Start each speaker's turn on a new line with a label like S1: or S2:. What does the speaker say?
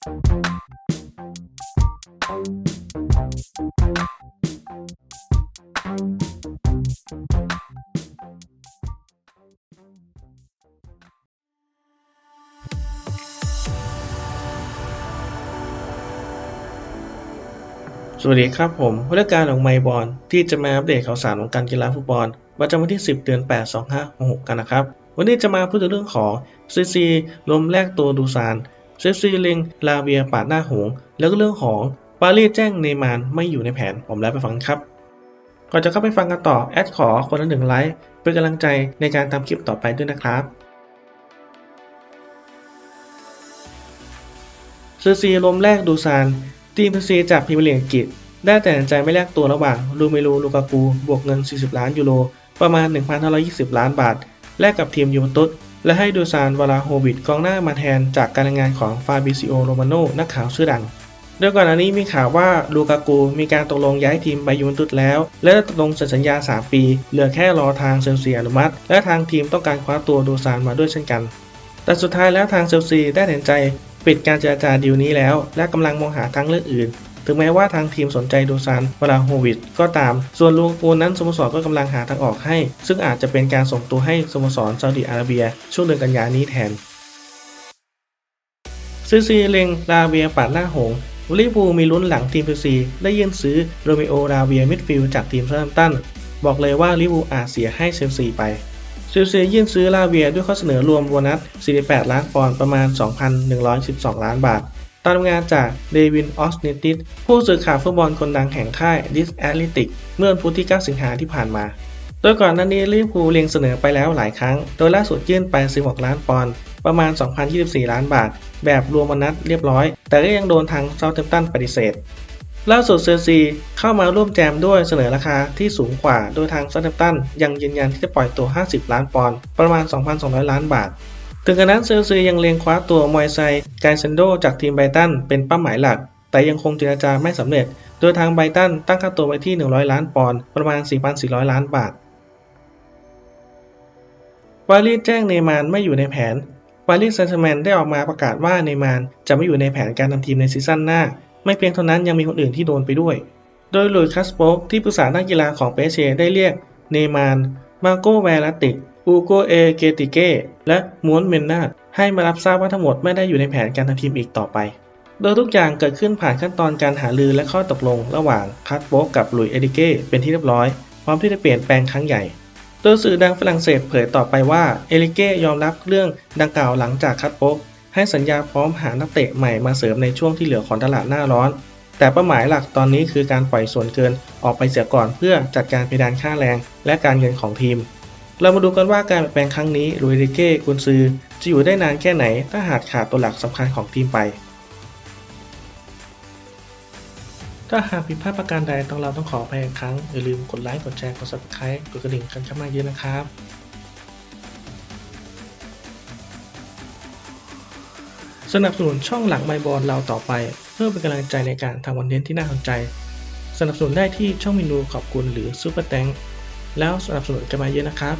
S1: สวัสดีครับผมผู้จัดการของไมบอลที่จะมาอัปเดตข่าวสารของการกีฬาฟุตบอลประจำวันที่ 10 เดือน 8 2566 กันนะครับ วันนี้จะมาพูดถึงเรื่องของซีซีลมแลกตัวดูซาน เซซีเล็งลาเวียปาดหน้าหงส์แล้วก็เรื่องของปารีสแจ้งเนมานไม่อยู่ในแผนผมแล้วไปฟังครับ ก่อนจะเข้าไปฟังกันต่อแอดขอคนละหนึ่งไลค์เป็นกำลังใจในการทำคลิปต่อไปด้วยนะครับซีซีลมแลกดูซานทีมซีจากพรีเมียร์ลีกอังกฤษได้แต่ตันใจไม่แลกตัวระหว่างลูเมลูลูกากูบวกเงิน 40 ล้านยูโรประมาณ 1,520 ล้านบาท แลกกับทีมยูเวนตุส และให้ดูซานวาลาโฮวิดกองหน้ามาแทนจากการงานของฟาบิซิโอโรมาโนนักข่าวชื่อดังโดยก่อนหน้านี้มีข่าวว่าลูกากูมีการตกลงย้ายทีมไปยูเวนตุสแล้ว และตกลงสัญญา 3 ปี เหลือแค่รอทางเซลซีอนุมัติ และทางทีมต้องการคว้าตัวดูซานมาด้วยเช่นกัน แต่สุดท้ายแล้วทางเชลซีได้ตัดสินใจ ปิดการเจรจาดีลนี้แล้ว และกำลังมองหาทางเลือกอื่น ถึงแม้ว่าทางทีมสนใจดูซานวลาโฮวิดก็ตาม ส่วนลูกูนั้นสโมสรก็กำลังหาทางออกให้ ซึ่งอาจจะเป็นการส่งตัวให้สโมสรซาอุดิอาระเบีย ช่วงเดือนกันยานี้แทนซีซีเลงลาเวียปาดหน้าหงลิเวอร์พูมีลุ้นหลังทีมซีซีได้ยื่นซื้อโรเมโอลาเวียมิดฟิลด์จากทีมเซาร์ตัน บอกเลยว่าลิเวอร์พูอาจเสียให้เชลซีไปเชลซียื่นซื้อลาเวียด้วยข้อเสนอรวมโบนัส 48 ล้านปอนด์ประมาณ 2,112 ล้านบาท ตามงานจากเดวินออสเนติสผู้สื่อข่าวฟุตบอลคนดังแห่งค่ายดิสแอตเลติกเมื่อวันพุธที่ 9 สิงหาที่ผ่านมา โดยก่อนหน้านี้ลิเวอร์พูลเลียงเสนอไปแล้วหลายครั้ง โดยล่าสุดยื่นไป 16 ล้านปอนด์ประมาณ 2,024 ล้านบาท แบบรวมโบนัสเรียบร้อย แต่ก็ยังโดนทางเซาท์แฮมป์ตันปฏิเสธ ล่าสุดเซอร์ซีเข้ามาร่วมแจมด้วยเสนอราคาที่สูงกว่า โดยทางซัตเทมป์ตันยังยืนยันที่จะปล่อยตัว 50 ล้านปอนด์ประมาณ 2,200 ล้านบาท ถึงกระนั้นเซอร์ซียังเล็งคว้าตัวมอยไซไกเซนโดจากทีมไบตันเป็นเป้าหมายหลัก แต่ยังคงเจรจาไม่สำเร็จ โดยทางไบตันตั้งค่าตัวไว้ที่ 100 ล้านปอนด์ประมาณ 4,400 ล้านบาทปารีสแจ้งเนมานไม่อยู่ในแผนปารีสแซงต์แมงได้ออกมาประกาศว่าเนมานจะไม่อยู่ในแผนการทำทีมในซีซั่นหน้า ไม่เพียงเท่านั้นยังมีคนอื่นที่โดนไปด้วย โดยลุยคัสโปกที่ปรึกษาด้านกีฬาของเปเชได้เรียกเนมานมาโกแวลติก อูโกเอเกติเกและม้วนเมนนาดให้มารับทราบว่าทั้งหมดไม่ได้อยู่ในแผนการทำทีมอีกต่อไป โดยทุกอย่างเกิดขึ้นผ่านขั้นตอนการหารือและข้อตกลงระหว่างคัสโปกกับหลุยเอดิเก้เป็นที่เรียบร้อย พร้อมที่จะเปลี่ยนแปลงครั้งใหญ่ โดยสื่อดังฝรั่งเศสเผยต่อไปว่าเอลิเก้ยอมรับเรื่องดังกล่าวหลังจากคัสโปกให้สัญญาพร้อมหานักเตะใหม่มาเสริมในช่วงที่เหลือของตลาดหน้าร้อน แต่เป้าหมายหลักตอนนี้คือการปล่อยส่วนเกินออกไปเสียก่อนเพื่อจัดการเพดานค่าแรง และการเงินของทีม เรามาดูกันว่าการเปลี่ยนแปลงครั้งนี้ลุยเดเก้กุนซือ จะอยู่ได้นานแค่ไหน ถ้าหากขาดตัวหลักสำคัญของทีมไป ถ้าหากผิดพลาดประการใดต้องเราต้องขออภัยอีกครั้ง อย่าลืมกดไลค์ กดแชร์ กด subscribe กดกระดิ่งกันเข้ามาเยอะนะครับสนับสนุนช่องหลังไมบอลเราต่อไป เพื่อเป็นกำลังใจในการทำคอนเทนต์ที่น่าสนใจ สนับสนุนได้ที่ช่องเมนูขอบคุณหรือซูเปอร์แตง แล้วสนับสนุนกันมาเยอะนะครับ